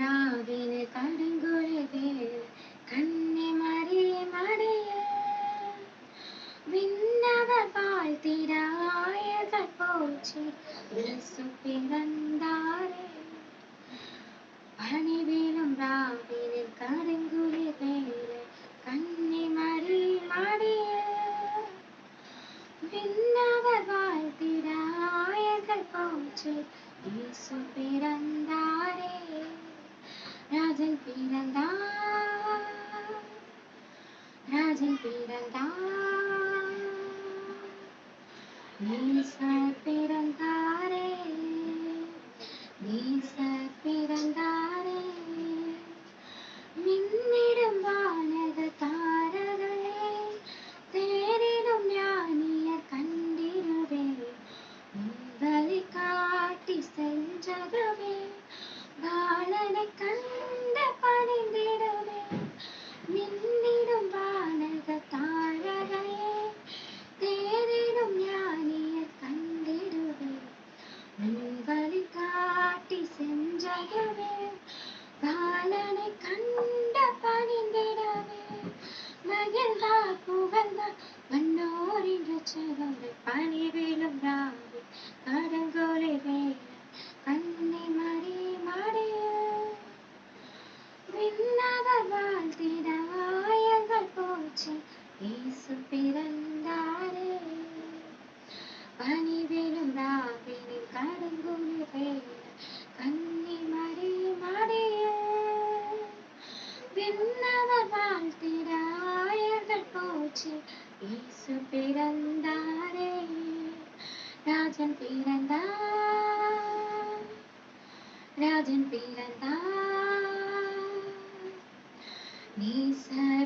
ராவினு கடுங்குருவே கண்ணி மறி மடிய. விண்ணவர் வாழ்த்திடாயகள் போச்சு இயேசு பிறந்தாரே. பணிவேலும் ராவினில் கடுங்குளிர் வேலை கண்ணி மறி மடிய. விண்ணவர் வாழ்த்திடாயர்கள் போச்சு இயேசு பிறந்தாரே. ராஜன் பிறந்தான் ராஜன் பிறந்தான் பிறந்தாரே. நேசர் பிறந்தாரே. மின்னிடும் வானக தாரகளே தேரிடும் ஞானிய கண்டிருவே. உங்களை காட்டி சென்றவர் പ്രാണനെ കണ്ട പണിന്തിടവേ ചെറുതെ പണിവിലും രാവിലെ விண்ணவர் வாழ்த்திடாயர்கள் போச்சு இயேசு பிறந்தாரே ராஜன் பிறந்தார் ராஜன் பிறந்தார். நீசர்